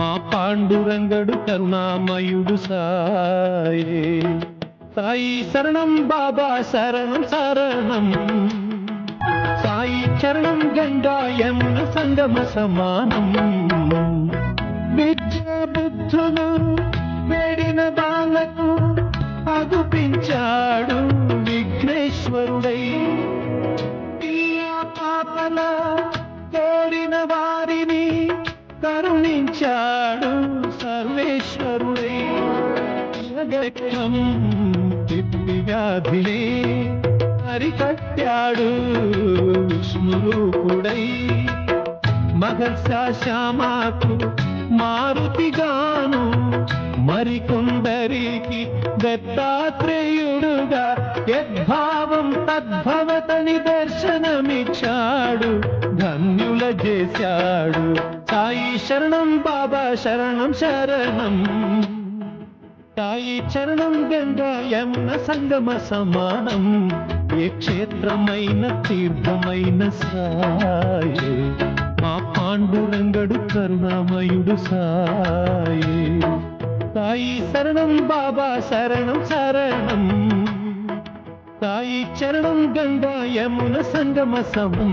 మా పాండురంగడు కరుణామయుడు సాయే. సాయి శరణం బాబా శరణం శరణం. సాయి చరణం గంగా యమున సంగమ సమానం. విద్యా బుద్ధులు వేడిన బాలకు అగుపించాడు విఘ్నేశ్వరుడై. పాపల కోరిన వారిని కరుణించాడు సర్వేశ్వరుడే. జగత్తం తిప్పి వ్యాధిని అరికట్టాడు విష్ణురూపుడై. మహర్షాశ్యామాకు మారుతిగాను మరికొందరికి దత్తాత్రేయుడుగా యద్భావం తద్భవత నిదర్శనమిచ్చాడు ధన్యుల చేశాడు సాయి శరణం బాబా శరణం శరణం. సాయి చరణం గంగా యమున సంగమ సమానం. ఏ క్షేత్రమైన తీర్థమైన సాయి మా పాండురంగడు కరుణామయుడు సాయి. సాయి శరణం బాబా శరణం శరణం. తాయి చరణం గంగా యమున సంగమ సమం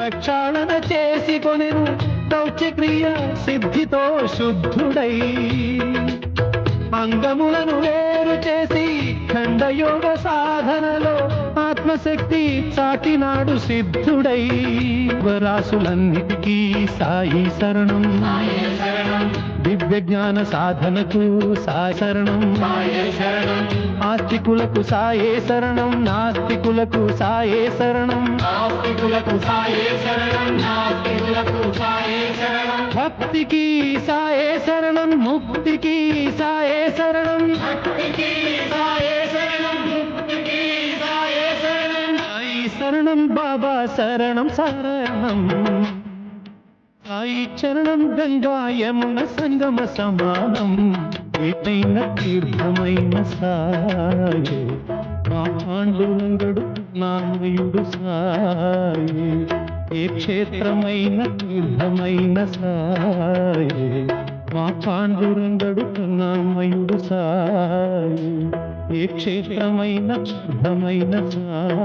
ప్రక్షాళన చేసి కొనెను దౌత్యక్రియ సిద్ధితో శుద్ధుడై అంగములను వేరు చేసి ఖండయోగ సాధనలో ఆత్మశక్తి చాటినాడు సిద్ధుడై వరాసులన్నిటికీ సాయి శరణం. దివ్య జ్ఞాన సాధనకు సాయి శరణం. ఆస్తికులకు సాయే శరణం నాస్తికులకు సాయే శరణం. ఆస్తికులకు సాయే శరణం నాస్తికులకు సాయే శరణం. భక్తికి సాయే శరణం ముక్తికి సాయే శరణం. భక్తికి సాయే శరణం ముక్తికి సాయే శరణం. సాయి శరణం బాబా శరణం శరణం. సాయి చరణం గంగా యమున సంగమ సమానం. ఏటైన తీర్థమైన సాయే. మా పాండురంగడు నామయుడు సాయే. ఏ క్షేత్రమైన తీర్థమైన సాయే. మా పాండురంగడు నామయుడు సాయి. ఏ క్షేత్రమైన శుద్ధమైన సాయి.